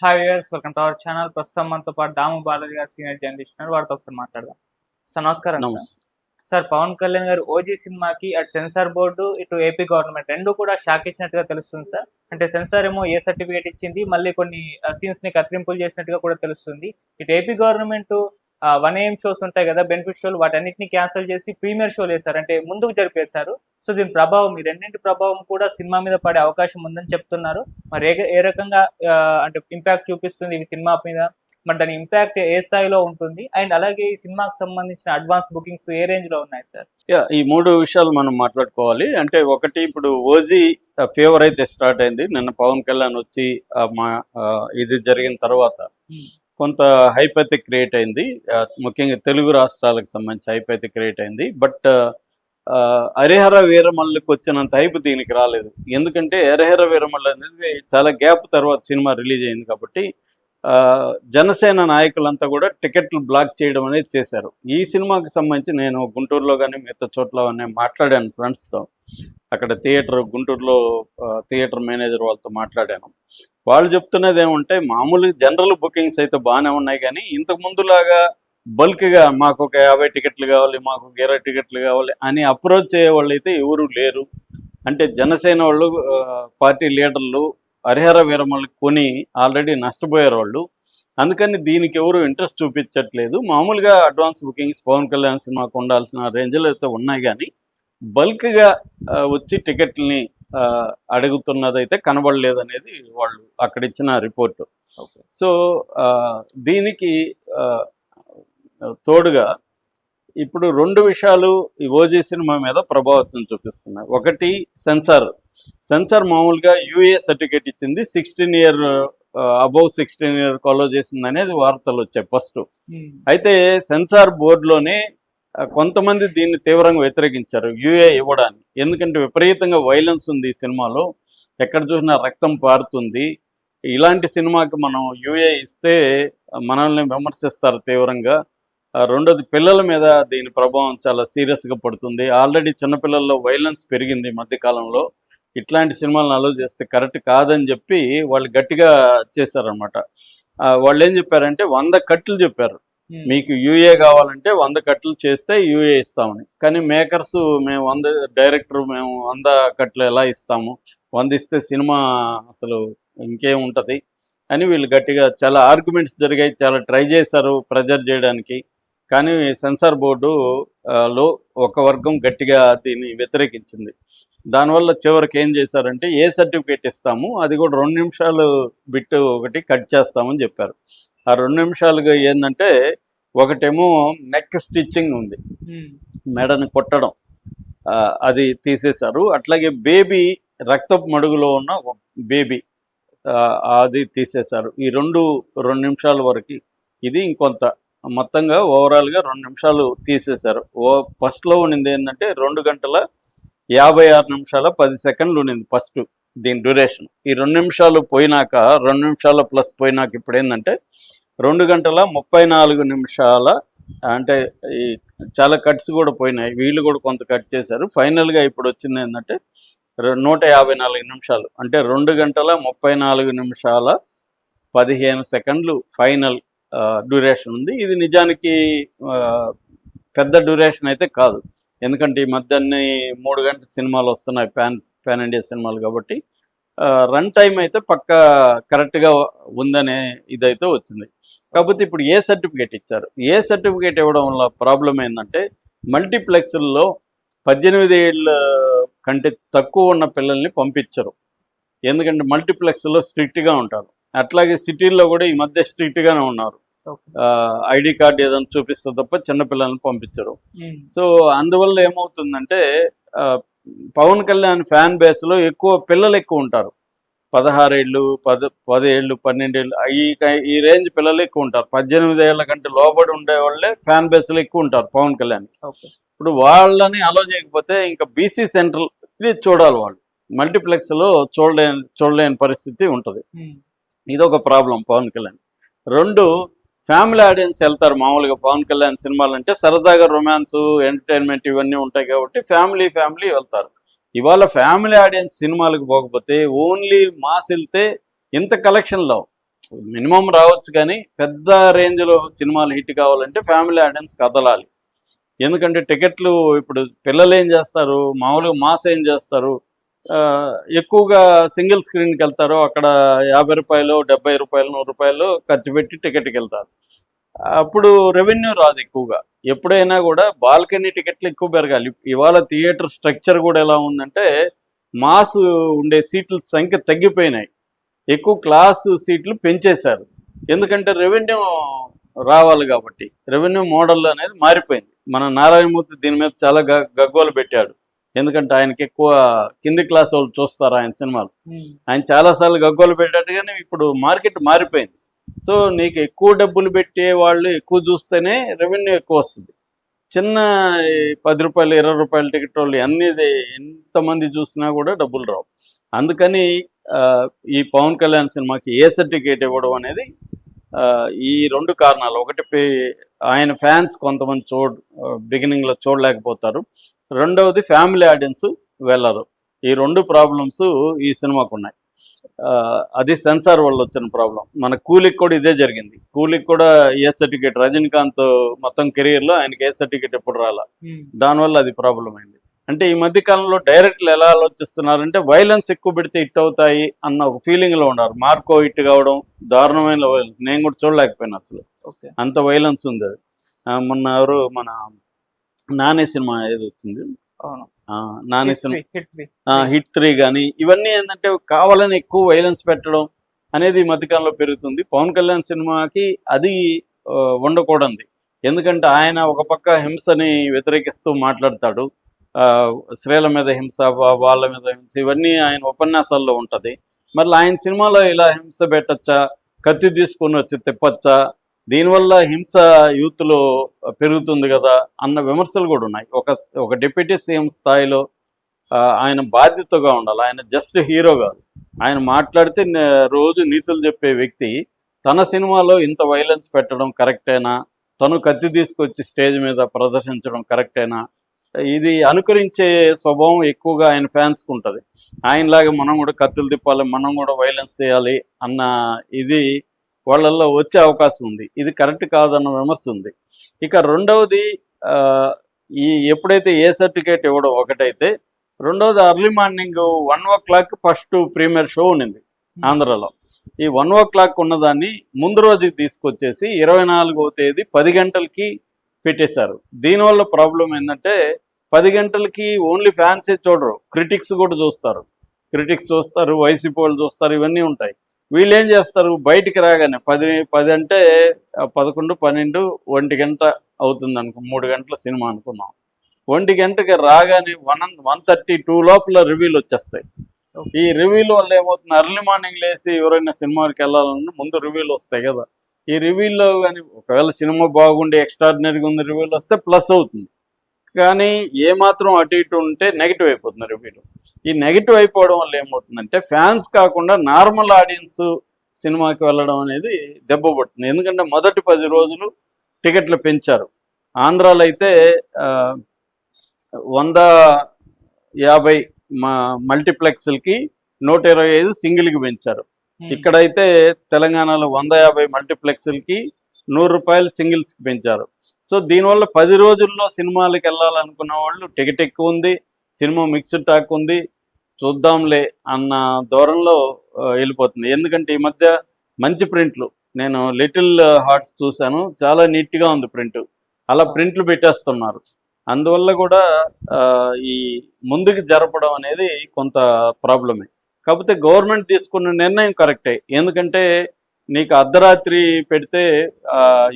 Hi viewers welcome to our channel ప్రస్తుతం మనతో పాటు దాము బాలాజీ గారు సీనియర్ జర్నలిస్ట్ ఉన్నారు. వారితో ఒకసారి మాట్లాడదాం. సార్ నమస్కారం సార్. పవన్ కళ్యాణ్ గారు ఓజీ సినిమాకి అటు సెన్సార్ బోర్డు ఇటు ఏపీ గవర్నమెంట్ రెండు కూడా షాక్ ఇచ్చినట్టుగా తెలుస్తుంది సార్. అంటే సెన్సార్ ఏమో ఏ సర్టిఫికేట్ ఇచ్చింది మళ్ళీ కొన్ని సీన్స్ని కత్తిరింపులు చేసినట్టుగా కూడా తెలుస్తుంది. ఇటు AP government one AM shows ఉంటాయి కదా బెనిఫిట్ షోలు వాటన్నిటిని క్యాన్సిల్ చేసి ప్రీమియర్ షోలు వేశారు. అంటే ముందుకు జరిపేశారు. సో దీని ప్రభావం ఈ రెండింటి ప్రభావం కూడా సినిమా మీద పడే అవకాశం ఉందని చెప్తున్నారు. మరి ఏ ఏ రకంగా అంటే ఇంపాక్ట్ చూపిస్తుంది ఈ సినిమా మీద? మరి దాని ఇంపాక్ట్ ఏ స్థాయిలో ఉంటుంది? అండ్ అలాగే ఈ సినిమాకి సంబంధించిన అడ్వాన్స్ బుకింగ్స్ ఏ రేంజ్లో ఉన్నాయి సార్ ఈ మూడు విషయాలు మనం మాట్లాడుకోవాలి. అంటే ఒకటి ఇప్పుడు ఓజీ ఫేవర్ అయితే స్టార్ట్ అయింది. నిన్న పవన్ కళ్యాణ్ వచ్చి మా ఇది జరిగిన తర్వాత కొంత హైపతి క్రియేట్ అయింది. ముఖ్యంగా తెలుగు రాష్ట్రాలకు సంబంధించి హైపతి క్రియేట్ అయింది. బట్ హరిహర వీరమల్లుకి వచ్చినంత హైప్ దీనికి రాలేదు. ఎందుకంటే హరిహర వీరమల్లు అనేది చాలా గ్యాప్ తర్వాత సినిమా రిలీజ్ అయింది కాబట్టి జనసేన నాయకులంతా కూడా టికెట్లు బ్లాక్ చేయడం అనేది చేశారు. ఈ సినిమాకి సంబంధించి నేను గుంటూరులో కానీ మిగతా చోట్ల కానీ మాట్లాడాను ఫ్రెండ్స్తో. అక్కడ థియేటర్ గుంటూరులో థియేటర్ మేనేజర్ వాళ్ళతో మాట్లాడాను. వాళ్ళు చెప్తున్నది ఏమంటే మామూలు జనరల్ బుకింగ్స్ అయితే బాగానే ఉన్నాయి కానీ ఇంతకు ముందులాగా బల్క్గా మాకు ఒక యాభై టికెట్లు కావాలి మాకు ఒక ఇరవై టికెట్లు కావాలి అని అప్రోచ్ అయ్యే వాళ్ళు అయితే ఎవరు లేరు. అంటే జనసేన వాళ్ళు పార్టీ లీడర్లు హరిహర వీరమల్ని కొని ఆల్రెడీ నష్టపోయారు వాళ్ళు. అందుకని దీనికి ఎవరు ఇంట్రెస్ట్ చూపించట్లేదు. మామూలుగా అడ్వాన్స్ బుకింగ్స్ పవన్ కళ్యాణ్ సినిమాకు ఉండాల్సిన రేంజ్లో అయితే ఉన్నాయి కానీ బల్క్గా వచ్చి టికెట్లని ఆ, అడుగుతున్నదైతే కనబడలేదు అనేది వాళ్ళు అక్కడ ఇచ్చిన రిపోర్టు సో దీనికి తోడుగా ఇప్పుడు రెండు విషయాలు ఈ ఓజీ సినిమా మీద ప్రభావితం చూపిస్తున్నాయి. ఒకటి సెన్సార్. సెన్సార్ మామూలుగా యూఏ సర్టిఫికేట్ ఇచ్చింది. Sixteen year above sixteen year follow చేసింది అనేది వార్తలు వచ్చాయి ఫస్ట్. అయితే సెన్సార్ బోర్డులోనే కొంతమంది దీన్ని తీవ్రంగా వ్యతిరేకించారు యూఏ ఇవ్వడానికి ఎందుకంటే విపరీతంగా వైలెన్స్ ఉంది ఈ సినిమాలో. ఎక్కడ చూసినా రక్తం పారుతుంది. ఇలాంటి సినిమాకి మనం యూఏ ఇస్తే మనల్ని విమర్శిస్తారు తీవ్రంగా. రెండోది పిల్లల మీద దీని ప్రభావం చాలా సీరియస్గా పడుతుంది. ఆల్రెడీ చిన్నపిల్లల్లో వైలెన్స్ పెరిగింది ఈ మధ్య కాలంలో ఇట్లాంటి సినిమాలను అలో చేస్తే కరెక్ట్ కాదని చెప్పి వాళ్ళు గట్టిగా చేశారనమాట వాళ్ళు ఏం చెప్పారంటే వంద కట్లు చెప్పారు. మీకు యూఏ కావాలంటే వంద కట్లు చేస్తే యూఏ ఇస్తామని. కానీ మేకర్స్ మేము వంద డైరెక్టర్ మేము వంద కట్లు ఎలా ఇస్తాము? వంద ఇస్తే సినిమా అసలు ఇంకేం ఉంటుంది? అని వీళ్ళు గట్టిగా చాలా ఆర్గ్యుమెంట్స్ జరిగాయి. చాలా ట్రై చేశారు ప్రెజర్ చేయడానికి. కానీ సెన్సార్ బోర్డు లో ఒక వర్గం గట్టిగా దీన్ని వ్యతిరేకించింది. దానివల్ల చివరికి ఏం చేశారంటే ఏ సర్టిఫికేట్ ఇస్తాము అది కూడా రెండు నిమిషాలు బిట్ ఒకటి కట్ చేస్తామని చెప్పారు. ఆ రెండు నిమిషాలుగా ఏంటంటే ఒకటేమో నెక్ స్టిచ్చింగ్ ఉంది. మెడని కొట్టడం. అది తీసేశారు. అట్లాగే బేబీ రక్తపు మడుగులో ఉన్న బేబీ అది తీసేశారు. ఈ రెండు రెండు నిమిషాల వరకు ఇది ఇంకొంత. మొత్తంగా ఓవరాల్గా రెండు నిమిషాలు తీసేశారు. ఓ ఫస్ట్లో ఉన్నింది ఏంటంటే రెండు గంటల యాభై ఆరు నిమిషాల పది సెకండ్లు ఉండింది ఫస్ట్ దీని డ్యూరేషన్. ఈ రెండు నిమిషాలు పోయినాక రెండు నిమిషాల ప్లస్ పోయినాక ఇప్పుడు ఏంటంటే రెండు గంటల ముప్పై నాలుగు నిమిషాల అంటే ఈ చాలా కట్స్ కూడా పోయినాయి. వీళ్ళు కూడా కొంత కట్ చేశారు. ఫైనల్గా ఇప్పుడు వచ్చింది ఏంటంటే నూట యాభై నాలుగు నిమిషాలు. అంటే రెండు గంటల ముప్పై నాలుగు నిమిషాల పదిహేను సెకండ్లు ఫైనల్ డ్యూరేషన్ ఉంది. ఇది నిజానికి పెద్ద డ్యూరేషన్ అయితే కాదు. ఎందుకంటే ఈ మధ్య అన్ని మూడు గంటల సినిమాలు వస్తున్నాయి ప్యాన్ ప్యాన్ ఇండియా సినిమాలు కాబట్టి రన్ టైం అయితే పక్క కరెక్ట్గా ఉందనే ఇదైతే వచ్చింది. కాకపోతే ఇప్పుడు ఏ సర్టిఫికేట్ ఇచ్చారు? ఏ సర్టిఫికేట్ ఇవ్వడం వల్ల ప్రాబ్లం ఏంటంటే మల్టీప్లెక్స్ల్లో పద్దెనిమిది ఏళ్ళ కంటే తక్కువ ఉన్న పిల్లల్ని పంపించరు. ఎందుకంటే మల్టీప్లెక్స్లో స్ట్రిక్ట్గా ఉంటారు. అట్లాగే సిటీల్లో కూడా ఈ మధ్య స్ట్రిక్ట్గానే ఉన్నారు. ఐడి కార్డు ఏదైనా చూపిస్తే తప్ప చిన్నపిల్లల్ని పంపించరు. సో అందువల్ల ఏమవుతుందంటే పవన్ కళ్యాణ్ ఫ్యాన్ బేస్లో ఎక్కువ పిల్లలు ఎక్కువ ఉంటారు. పదహారేళ్ళు పద పదేళ్ళు పన్నెండేళ్ళు ఈ ఈ రేంజ్ పిల్లలు ఎక్కువ ఉంటారు. పద్దెనిమిది ఏళ్ళ కంటే లోబడి ఉండే వాళ్ళే ఫ్యాన్ బేస్లో ఎక్కువ ఉంటారు పవన్ కళ్యాణ్ ఇప్పుడు వాళ్ళని అలో చేయకపోతే ఇంకా బీసీ సెంట్రల్ ఇది చూడాలి వాళ్ళు. మల్టీప్లెక్స్లో చూడలేని చూడలేని పరిస్థితి ఉంటుంది. ఇది ఒక ప్రాబ్లం పవన్ కళ్యాణ్. రెండు ఫ్యామిలీ ఆడియన్స్ వెళ్తారు మామూలుగా పవన్ కళ్యాణ్ సినిమాలు అంటే సరదాగా రొమాన్స్ ఎంటర్టైన్మెంట్ ఇవన్నీ ఉంటాయి కాబట్టి ఫ్యామిలీ ఫ్యామిలీ వెళ్తారు. ఇవాళ ఫ్యామిలీ ఆడియన్స్ సినిమాలకు పోకపోతే ఓన్లీ మాస్ వెళ్తే ఇంత కలెక్షన్లో మినిమం రావచ్చు కానీ పెద్ద రేంజ్లో సినిమాలు హిట్ కావాలంటే ఫ్యామిలీ ఆడియన్స్ కదలాలి. ఎందుకంటే టికెట్లు ఇప్పుడు పిల్లలు ఏం చేస్తారు? మామూలుగా మాస్ ఏం చేస్తారు? ఎక్కువగా సింగిల్ స్క్రీన్కి వెళ్తారు. అక్కడ యాభై రూపాయలు డెబ్బై రూపాయలు నూరు రూపాయలు ఖర్చు పెట్టి టికెట్కి వెళ్తారు. అప్పుడు రెవెన్యూ రాదు ఎక్కువగా. ఎప్పుడైనా కూడా బాల్కనీ టికెట్లు ఎక్కువ పెరగాలి. ఇవాళ థియేటర్ స్ట్రక్చర్ కూడా ఎలా ఉందంటే మాస్ ఉండే సీట్ల సంఖ్య తగ్గిపోయినాయి. ఎక్కువ క్లాస్ సీట్లు పెంచేశారు. ఎందుకంటే రెవెన్యూ రావాలి కాబట్టి. రెవెన్యూ మోడల్ అనేది మారిపోయింది. మన నారాయణమూర్తి దీని మీద చాలా గ గగ్గోలు పెట్టాడు. ఎందుకంటే ఆయనకి ఎక్కువ కింది క్లాస్ వాళ్ళు చూస్తారు ఆయన సినిమాలు. ఆయన చాలాసార్లు గగ్గోలు పెట్టాడు కానీ ఇప్పుడు మార్కెట్ మారిపోయింది. సో నీకు ఎక్కువ డబ్బులు పెట్టే వాళ్ళు ఎక్కువ చూస్తేనే రెవెన్యూ ఎక్కువ వస్తుంది. చిన్న పది రూపాయలు ఇరవై రూపాయల టికెట్ వాళ్ళు అన్ని ఎంతమంది చూసినా కూడా డబ్బులు రావు. అందుకని ఈ పవన్ కళ్యాణ్ సినిమాకి ఏ సర్టిఫికేట్ ఇవ్వడం అనేది ఈ రెండు కారణాలు. ఒకటి ఆయన ఫ్యాన్స్ కొంతమంది చూడ బిగినింగ్లో చూడలేకపోతారు. రెండవది ఫ్యామిలీ ఆడియన్స్ వెళ్ళరు. ఈ రెండు ప్రాబ్లమ్స్ ఈ సినిమాకు ఉన్నాయి అది సెన్సార్ వల్ల వచ్చిన ప్రాబ్లం మన కూలికి కూడా ఇదే జరిగింది. కూలికి కూడా ఏ సర్టిఫికేట్ రజనీకాంత్ మొత్తం కెరీర్లో ఆయనకి ఏ సర్టిఫికేట్ ఎప్పుడు రాలా? దానివల్ల అది ప్రాబ్లం అయింది. అంటే ఈ మధ్య కాలంలో డైరెక్ట్లు ఎలా ఆలోచిస్తున్నారంటే వైలెన్స్ ఎక్కువ పెడితే హిట్ అవుతాయి అన్న ఒక ఫీలింగ్లో ఉన్నారు. మార్కో హిట్ కావడం దారుణమైన. నేను కూడా చూడలేకపోయినా అసలు. ఓకే. అంత వైలెన్స్ ఉంది అది. మొన్న ఎవరు మన నాని సినిమా ఏది వచ్చింది నాని సినిమా. హిట్ త్రీ కానీ ఇవన్నీ ఏంటంటే కావాలని ఎక్కువ వైలెన్స్ పెట్టడం అనేది ఈ మధ్యకాలంలో పెరుగుతుంది. పవన్ కళ్యాణ్ సినిమాకి అది ఉండకూడదు ఎందుకంటే ఆయన ఒక పక్క హింసని వ్యతిరేకిస్తూ మాట్లాడతాడు. ఆ, స్త్రీల మీద హింస వాళ్ళ మీద హింస ఇవన్నీ ఆయన ఉపన్యాసాల్లో ఉంటుంది. మళ్ళీ ఆయన సినిమాలో ఇలా హింస పెట్టచ్చా? కత్తి తీసుకొని వచ్చి తిప్పచ్చా? దీనివల్ల హింస యూత్లో పెరుగుతుంది కదా అన్న విమర్శలు కూడా ఉన్నాయి. ఒక ఒక డిప్యూటీ సీఎం స్థాయిలో ఆయన బాధ్యతగా ఉండాలి. ఆయన జస్ట్ హీరో కాదు. ఆయన మాట్లాడితే రోజు నీతులు చెప్పే వ్యక్తి. తన సినిమాలో ఇంత వైలెన్స్ పెట్టడం కరెక్టేనా? తను కత్తి తీసుకొచ్చి స్టేజ్ మీద ప్రదర్శించడం కరెక్టేనా? ఇది అనుకరించే స్వభావం ఎక్కువగా ఆయన ఫ్యాన్స్కి ఉంటుంది. ఆయనలాగా మనం కూడా కత్తులు తిప్పాలి మనం కూడా వైలెన్స్ చేయాలి అన్న ఇది వాళ్ళల్లో వచ్చే అవకాశం ఉంది. ఇది కరెక్ట్ కాదన్న విమర్శ ఉంది. ఇక రెండవది ఆ, ఈ ఎప్పుడైతే ఏ సర్టిఫికేట్ ఇవ్వడం ఒకటైతే రెండవది early morning one o'clock first premiere show ఉండింది ఆంధ్రాలో. ఈ వన్ ఓ క్లాక్ ఉన్నదాన్ని ముందు రోజుకి తీసుకొచ్చేసి ఇరవై నాలుగవ తేదీ పది గంటలకి పెట్టేశారు. దీనివల్ల ప్రాబ్లం ఏంటంటే పది గంటలకి ఓన్లీ ఫ్యాన్సే చూడరు. క్రిటిక్స్ కూడా చూస్తారు. క్రిటిక్స్ చూస్తారు వైసీపీ వాళ్ళు చూస్తారు ఇవన్నీ ఉంటాయి. వీళ్ళు ఏం చేస్తారు? బయటికి రాగానే పది పది అంటే పదకొండు పన్నెండు ఒంటి గంట అవుతుంది అనుకో మూడు గంటల సినిమా అనుకున్నాం. ఒంటి గంటకి రాగానే వన్ వన్ థర్టీ టూ లోపల రివ్యూలు వచ్చేస్తాయి. ఈ రివ్యూల వల్ల ఏమవుతుంది? ఎర్లీ మార్నింగ్ లేసి ఎవరైనా సినిమాకి వెళ్ళాలన్నా ముందు రివ్యూలు వస్తాయి కదా. ఈ రివ్యూల్లో కానీ ఒకవేళ సినిమా బాగుండి ఎక్స్ట్రాడినరీగా ఉంది రివ్యూలు వస్తే ప్లస్ అవుతుంది. కానీ ఏ మాత్రం అటు ఇటు ఉంటే నెగిటివ్ అయిపోతుంది రివ్యూలు. ఈ నెగిటివ్ అయిపోవడం వల్ల ఏమవుతుందంటే ఫ్యాన్స్ కాకుండా నార్మల్ ఆడియన్స్ సినిమాకి వెళ్ళడం అనేది దెబ్బ పడుతుంది ఎందుకంటే మొదటి పది రోజులు టికెట్లు పెంచారు. ఆంధ్రాలో అయితే వంద యాభై మా మల్టీప్లెక్స్లకి నూట ఇరవై ఐదు సింగిల్కి పెంచారు. ఇక్కడైతే తెలంగాణలో వంద యాభై మల్టీప్లెక్స్లకి నూరు రూపాయలు సింగిల్స్కి పెంచారు. సో దీనివల్ల పది రోజుల్లో సినిమాలకు వెళ్ళాలనుకున్న వాళ్ళు టికెట్ ఎక్కువ ఉంది సినిమా మిక్స్డ్ టాక్ ఉంది చూద్దాంలే అన్న దూరంలో వెళ్ళిపోతుంది. ఎందుకంటే ఈ మధ్య మంచి ప్రింట్లు. నేను లిటిల్ హార్ట్స్ చూశాను. చాలా నీట్గా ఉంది ప్రింట్. అలా ప్రింట్లు పెట్టేస్తున్నారు. అందువల్ల కూడా ఈ ముందుకు జరపడం అనేది కొంత ప్రాబ్లమే. కాకపోతే గవర్నమెంట్ తీసుకున్న నిర్ణయం కరెక్టే. ఎందుకంటే నీకు అర్ధరాత్రి పెడితే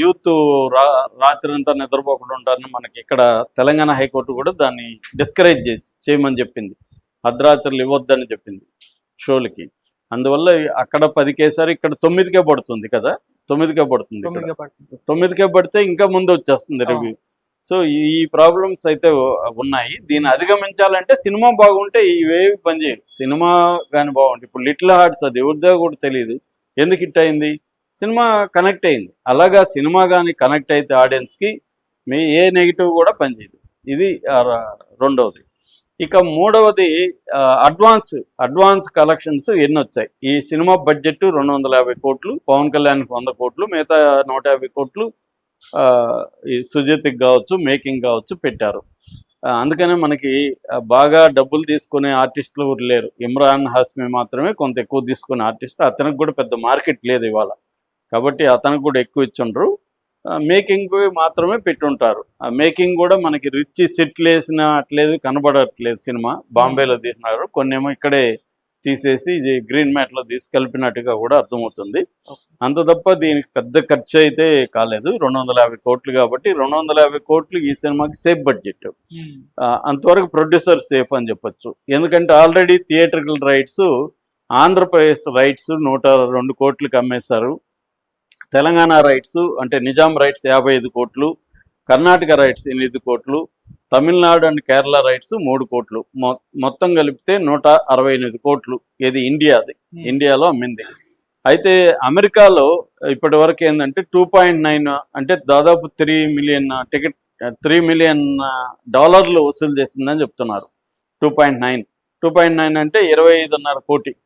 యూత్ రా రాత్రి అంతా నిద్రపోకుండా ఉంటారని మనకి ఇక్కడ తెలంగాణ హైకోర్టు కూడా దాన్ని డిస్కరేజ్ చేసి చేయమని చెప్పింది. అర్ధరాత్రులు ఇవ్వద్దని చెప్పింది షోలకి. అందువల్ల అక్కడ పదికేసారి ఇక్కడ తొమ్మిదికే పడుతుంది కదా? తొమ్మిదికే పడుతుంది తొమ్మిదికే పడితే ఇంకా ముందు వచ్చేస్తుంది రివ్యూ సో ఈ ప్రాబ్లమ్స్ అయితే ఉన్నాయి. దీన్ని అధిగమించాలంటే సినిమా బాగుంటే ఇవేవి పనిచేయవు సినిమా కానీ బాగుంటుంది ఇప్పుడు లిటిల్ హార్ట్స్ అది ఎవరిదో కూడా తెలియదు ఎందుకు హిట్ అయింది? సినిమా కనెక్ట్ అయింది. అలాగా సినిమా కానీ కనెక్ట్ అయితే ఆడియన్స్కి మీ ఏ నెగిటివ్ కూడా పనిచేయదు ఇది రెండవది. ఇక మూడవది ఆ, అడ్వాన్స్ అడ్వాన్స్ కలెక్షన్స్ ఎన్ని వచ్చాయి ఈ సినిమా బడ్జెట్ రెండు వందల యాభై కోట్లు పవన్ కళ్యాణ్కి వంద కోట్లు మిగతా నూట యాభై కోట్లు ఆ, ఈ సుజిత్కి కావచ్చు మేకింగ్ కావచ్చు పెట్టారు. అందుకనే మనకి బాగా డబ్బులు తీసుకునే ఆర్టిస్టులు ఎవరు లేరు. ఇమ్రాన్ హాస్మి మాత్రమే కొంత ఎక్కువ తీసుకునే ఆర్టిస్ట్. అతనికి కూడా పెద్ద మార్కెట్ లేదు ఇవాళ. కాబట్టి అతనికి కూడా ఎక్కువ ఇచ్చుండ్రు. మేకింగ్ మాత్రమే పెట్టుంటారు. ఆ మేకింగ్ కూడా మనకి రిచ్ సెట్లు వేసిన అట్లేదు కనబడట్లేదు సినిమా. బాంబేలో తీసినారు. కొన్నేమో ఇక్కడే తీసేసి ఇది గ్రీన్ మ్యాట్లో తీసి కలిపినట్టుగా కూడా అర్థమవుతుంది. అంత తప్ప దీనికి పెద్ద ఖర్చు అయితే కాలేదు. రెండు వందల యాభై కోట్లు కాబట్టి రెండు వందల యాభై కోట్లు ఈ సినిమాకి సేఫ్ బడ్జెట్ అంతవరకు ప్రొడ్యూసర్ సేఫ్ అని చెప్పొచ్చు. ఎందుకంటే already theatrical rights Andhra Pradesh rights నూట రెండు కోట్లకి అమ్మేశారు. తెలంగాణ రైట్స్ అంటే నిజాం రైట్స్ యాభై ఐదు కోట్లు కర్ణాటక రైట్స్ ఎనిమిది కోట్లు తమిళనాడు అండ్ కేరళ రైట్స్ మూడు కోట్లు. మొత్తం కలిపితే నూట అరవై ఎనిమిది కోట్లు. ఇది ఇండియాది ఇండియాలో అమ్మింది. అయితే అమెరికాలో ఇప్పటి వరకు ఏంటంటే టూ పాయింట్ నైన్ అంటే దాదాపు three million ticket three million డాలర్లు వసూలు చేసిందని చెప్తున్నారు. Two point nine. Two point nine అంటే ఇరవై ఐదున్నర కోటి.